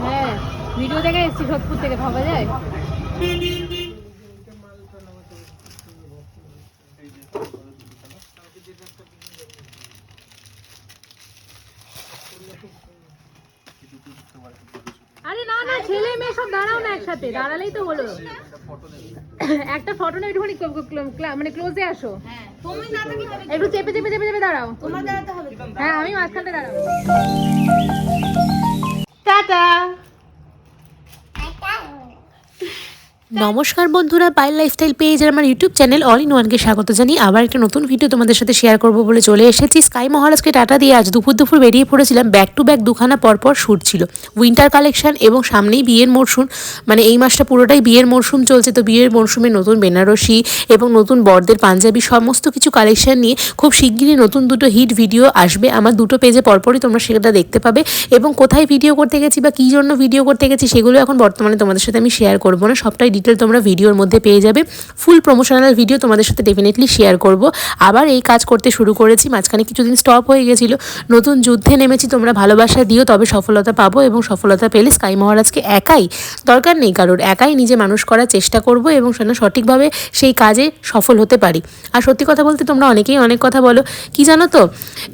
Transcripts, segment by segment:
হ্যাঁ ভিডিও দেখে এসেছি সোদপুর থেকে ভাবা যায়? আরে না না ছেলে মেয়ে সব দাঁড়াও না একসাথে দাঁড়ালেই তো হলো। একটা ফটো না একটুখানি ক্লো- ক্লো- ক্লা- মানে ক্লোজে আসো। একটু চেপে চেপে চেপে চেপে দাঁড়াও। হ্যাঁ আমি মাঝখানটা দাঁড়াবো। টাটা। নমস্কার বন্ধুরা পাইল লাইফস্টাইল পেজ আর আমার ইউটিউব চ্যানেল অল ইন ওয়ানকে স্বাগত জানিয়ে আবার একটা নতুন ভিডিও তোমাদের সাথে শেয়ার করব বলে চলে এসেছি। স্কাই মহারাজকে টাটা দিয়ে আজ দুপুর দুপুর বেরিয়ে পড়েছিলাম। ব্যাক টু ব্যাক দুখানা পরপর শ্যুট ছিল। উইন্টার কালেকশন এবং সামনেই বিয়ের মরশুম। মানে এই মাসটা পুরোটাই বিয়ের মরশুম চলছে। তো বিয়ের মরশুমে নতুন বেনারসি এবং নতুন বরদের পাঞ্জাবি সমস্ত কিছু কালেকশন নিয়ে খুব শিগগিরই নতুন দুটো হিট ভিডিও আসবে। আমার দুটো পেজে পরপরই তোমরা সেটা দেখতে পাবে। এবং কোথায় ভিডিও করতে গেছি বা কী জন্য ভিডিও করতে গেছি সেগুলো এখন বর্তমানে তোমাদের সাথে আমি শেয়ার করব না। সবটাই ডিটেল তোমরা ভিডিওর মধ্যে পেয়ে যাবে। ফুল প্রমোশনাল ভিডিও তোমাদের সাথে ডেফিনেটলি শেয়ার করব। আবার এই কাজ করতে শুরু করেছি, মাঝখানে কিছুদিন স্টপ হয়ে গেছিল। নতুন যুদ্ধে নেমেছি, তোমরা ভালোবাসা দিও, তবে সফলতা পাবো এবং সফলতা পেলে স্কাই মহারাজকে একাই, দরকার নেই কারোর, একাই নিজে মানুষ করার চেষ্টা করব এবং সেটা সঠিকভাবে সেই কাজে সফল হতে পারি। আর সত্যি কথা বলতে তোমরা অনেকেই অনেক কথা বলো, কি জানো তো?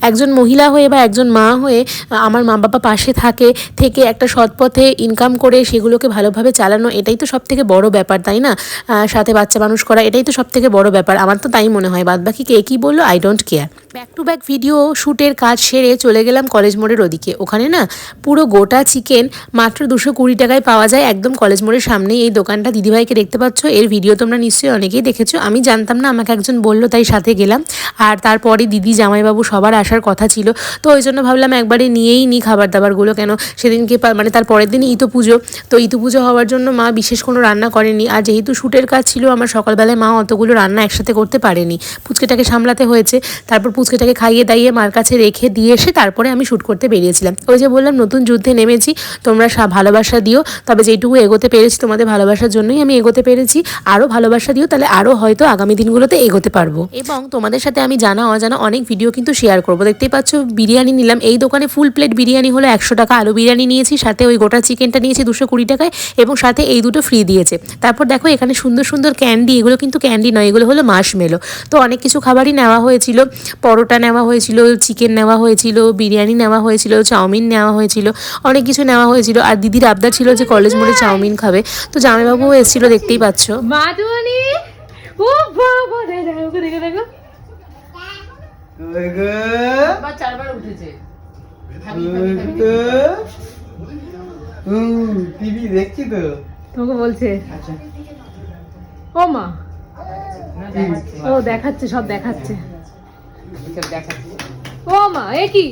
একজন মহিলা হয়ে বা একজন মা হয়ে, আমার মা বাবা পাশে থাকে, থেকে একটা সৎ পথে ইনকাম করে সেগুলোকে ভালোভাবে চালানো, এটাই তো সব থেকে বড় ব্যাপার, তাই না? সাথে বাচ্চা মানুষ করা, এটাই তো সব থেকে বড় ব্যাপার। আমার তো তাই মনে হয়। বাদবাকি কে কী বলল? I don't care back to back video শ্যুটের কাজ সেরে চলে গেলাম কলেজ মোড়ের ওদিকে। ওখানে না পুরো গোটা চিকেন মাত্র দুশো কুড়ি টাকায় পাওয়া যায় একদম কলেজ মোড়ের সামনেই। এই দোকানটা দিদিভাইকে দেখতে পাচ্ছ। এর ভিডিও তোমরা নিশ্চয়ই অনেকেই দেখেছ। আমি জানতাম না, আমাকে একজন বলল, তাই সাথে গেলাম। আর তারপরে দিদি, জামাইবাবু সবার আসার কথা ছিল। তো ওই জন্য ভাবলাম একবারে নিয়েই নিই খাবার দাবারগুলো কেন? সেদিনকে মানে তার পরের দিনই ইতো পুজো তো ইতো পুজো হওয়ার জন্য মা বিশেষ কোনো রান্না করেনি। আর যেহেতু শ্যুটের কাজ ছিল, আমার সকালবেলায় মা অতগুলো রান্না একসাথে করতে পারেনি। পুচকেটাকে সামলাতে হয়েছে। তারপর পুচকেটাকে খাইয়ে দাইয়ে মার কাছে রেখে দিয়ে এসে তারপরে আমি শ্যুট করতে বেরিয়েছিলাম। ওই যে বললাম, নতুন যুদ্ধে নেমেছি। তোমরা ভালোবাসা দিও। তবে যেটুকু এগোতে পেরেছি, তোমাদের ভালোবাসার জন্যই আমি এগোতে পেরেছি। আরও ভালোবাসা দিও, তাহলে আরও হয়তো আগামী দিনগুলোতে এগোতে পারব। এবং তোমাদের সাথে আমি জানা, অজানা অনেক ভিডিও কিন্তু শেয়ার করব। দেখতেই পাচ্ছ, বিরিয়ানি নিলাম। এই দোকানে ফুল প্লেট বিরিয়ানি হলো একশো টাকা। আলু বিরিয়ানি নিয়েছি, সাথে ওই গোটা চিকেনটা নিয়েছি দুশো কুড়ি টাকায় এবং সাথে এই দুটো ফ্রি দিয়েছে। তারপর দেখো, এখানে সুন্দর সুন্দর ক্যান্ডি এগুলো কিন্তু ক্যান্ডি নয়, এগুলো হলো মাশমেলো তো অনেক কিছু খাবারই নেওয়া হয়েছিল। পরোটা নেওয়া হয়েছিল চিকেন নেওয়া হয়েছিল, বিরিয়ানি নেওয়া হয়েছিল, চাউমিন নেওয়া হয়েছিল, অনেক কিছু নেওয়া হয়েছিল। আর দিদির আবদার ছিল যে কলেজ মোড়ে চাউমিন খাবে। তো জামাইবাবুও এসেছিল, দেখতেই পাচ্ছ। ও বাবা দেখো দেখো দেখো। চারবার উঠেছে। টিভি দেখছি তো। তোমাকে বলছে। আচ্ছা। ও মা। ও দেখাচ্ছে। সব দেখাচ্ছে। ও মা এ কি?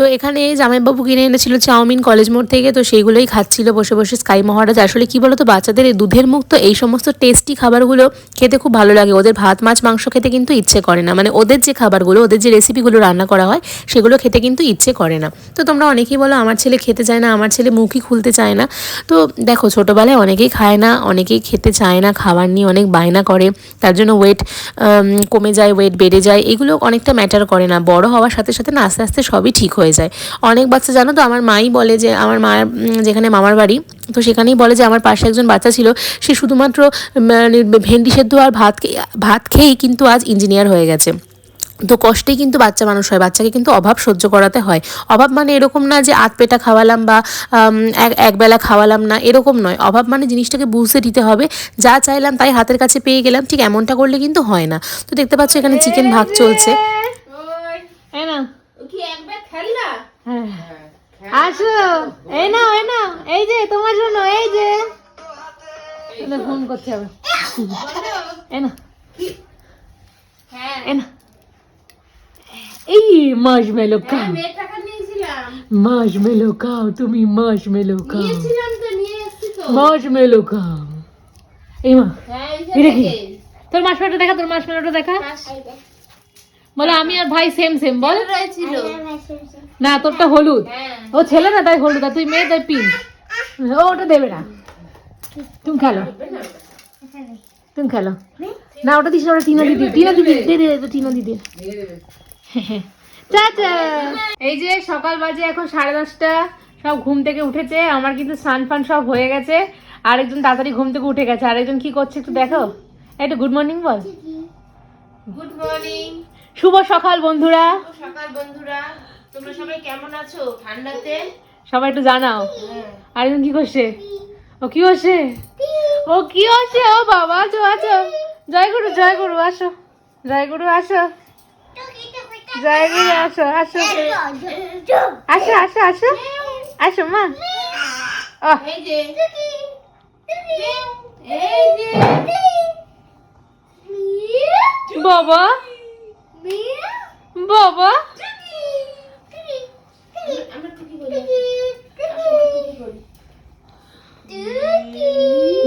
তো এখানে জামাইবাবু কিনে এনেছিল চাউমিন কলেজ মোড় থেকে, তো সেইগুলোই খাচ্ছিল বসে বসে স্কাই মহারাজ আসলে কি বলতো, বাচ্চাদের এই দুধের মুখ তো এই সমস্ত টেস্টি খাবারগুলো খেতে খুব ভালো লাগে। ওদের ভাত, মাছ, মাংস খেতে কিন্তু ইচ্ছে করে না। মানে ওদের যে খাবারগুলো, ওদের যে রেসিপিগুলো রান্না করা হয়, সেগুলো খেতে কিন্তু ইচ্ছে করে না। তো তোমরা অনেকেই বলো, আমার ছেলে খেতে চায় না, আমার ছেলে মুখই খুলতে চায় না। তো দেখো, ছোটোবেলায় অনেকেই খায় না, অনেকেই খেতে চায় না, খাবার নিয়ে অনেক বায়না করে। তার জন্য ওয়েট কমে যায় ওয়েট বেড়ে যায়। এগুলো অনেকটা ম্যাটার করে না। বড় হওয়ার সাথে সাথে না, আস্তে আস্তে সবই ঠিক হয়ে যায় অনেক বাচ্চা জানো তো আমার মাই বলে যে আমার মায়ের যেখানে মামার বাড়ি তো সেখানেই বলে যে আমার পাশে একজন বাচ্চা ছিল সে শুধুমাত্র মানে ভেন্ডি সেদ্ধ আর ভাত ভাত খেয়েই কিন্তু আজ ইঞ্জিনিয়ার হয়ে গেছে তো কষ্টেই কিন্তু বাচ্চা মানুষ হয় বাচ্চাকে কিন্তু অভাব সহ্য করাতে হয় অভাব মানে এরকম না যে আধ পেটা খাওয়ালাম বা এক একবেলা খাওয়ালাম না এরকম নয় অভাব মানে জিনিসটাকে বুঝতে দিতে হবে যা চাইলাম তাই হাতের কাছে পেয়ে গেলাম ঠিক এমনটা করলে কিন্তু হয় না তো দেখতে পাচ্ছ এখানে চিকেন ভাগ চলছে না হ্যাঁ। আসো। এই নাও এই নাও। এই যে তোমার জন্য এই যে। ফোন করতে হবে। এই না এই না এই মাস মেলো খাও। মাস মেলো খাও তুমি মাস মেলো খাও মাস মেলো খাও। এই মা এটা কি তোর মাস মেলোটা দেখা তোর মাস মেলোটা দেখা। বলো আমি আর ভাই সেম সেম বল। না তোরটা হলুদ। ও ছেলে না তাই হলুদ আর তুই মেয়ে তাই পিঙ্ক ও ওটা দেবে না। তুমি খেলো। তুমি খেলো। না ওটা দিস ওটা টিনা দিদি। টিনা দিদি দে দে দে টিনা দিদি। টাটা এই যে সকাল বাজে এখন সাড়ে দশটা। সব ঘুম থেকে উঠেছে। আমার কিন্তু স্নান ফান সব হয়ে গেছে। আরেকজন তাড়াতাড়ি ঘুম থেকে উঠে গেছে। আরেকজন কি করছে একটু দেখো। একটু গুড মর্নিং বল। গুড মর্নিং শুভ সকাল বন্ধুরা। সকাল বন্ধুরা। তোমরা সবাই কেমন আছো? ঠান্ডাতে? সবাই একটু জানাও। আরেকজন কি করছে? ও কি করছে? ও কি হচ্ছে? ও বাবা আছো আছো। জয় গুরু জয় গুরু আসো। জয় গুরু আসো। জয় গুরু আসো আসো। আসো আসো আসো। আসো মা। ও। বাবা। বাবা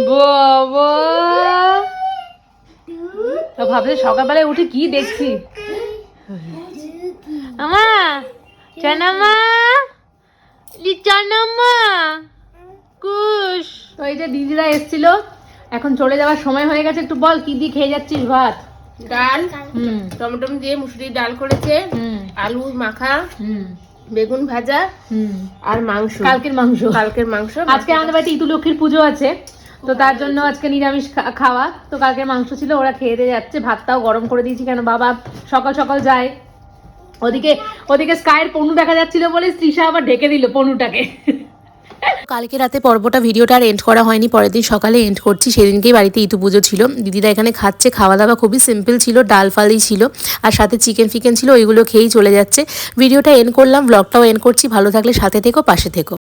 বাবা তো ভাবছে সকালবেলায় উঠে কি দেখছি? আমা চানামা চানামা কুশ তো এই যে দিদিরা এসছিল এখন চলে যাওয়ার সময় হয়ে গেছে একটু বল কি দিয়ে খেয়ে যাচ্ছিস ভাত? ডাল টমেটো দিয়ে মুসুরির ডাল করেছে আলু মাখা বেগুন ভাজা আর মাংস। কালকের মাংস। কালকের মাংস আজকে আমাদের বাড়িতে ইতু লক্ষ্মীর পুজো আছে তো তার জন্য আজকে নিরামিষ খাওয়া তো কালকে মাংস ছিল ওরা খেয়ে দিয়ে যাচ্ছে ভাতটাও গরম করে দিয়েছি কেন বাবা সকাল সকাল যায়। ওদিকে ওদিকে স্কাইয়ের পনু দেখা যাচ্ছিল বলে তৃষা আবার ঢেকে দিল পনুটাকে। কালকে রাতে পর্বটা ভিডিওটা আর এন্ড করা হয়নি, পরের দিন সকালে এন্ড করছি। সেদিনকেই বাড়িতে ইতু পুজো ছিল। দিদিরা এখানে খাচ্ছে খাওয়া দাওয়া খুবই সিম্পল ছিল, ডাল ফালই ছিল, আর সাথে চিকেন ফিকেন ছিল, ওইগুলো খেয়েই চলে যাচ্ছে। ভিডিওটা এন্ড করলাম ব্লগটাও এন্ড করছি। ভালো থাকলে সাথে থেকো, পাশে থেকো।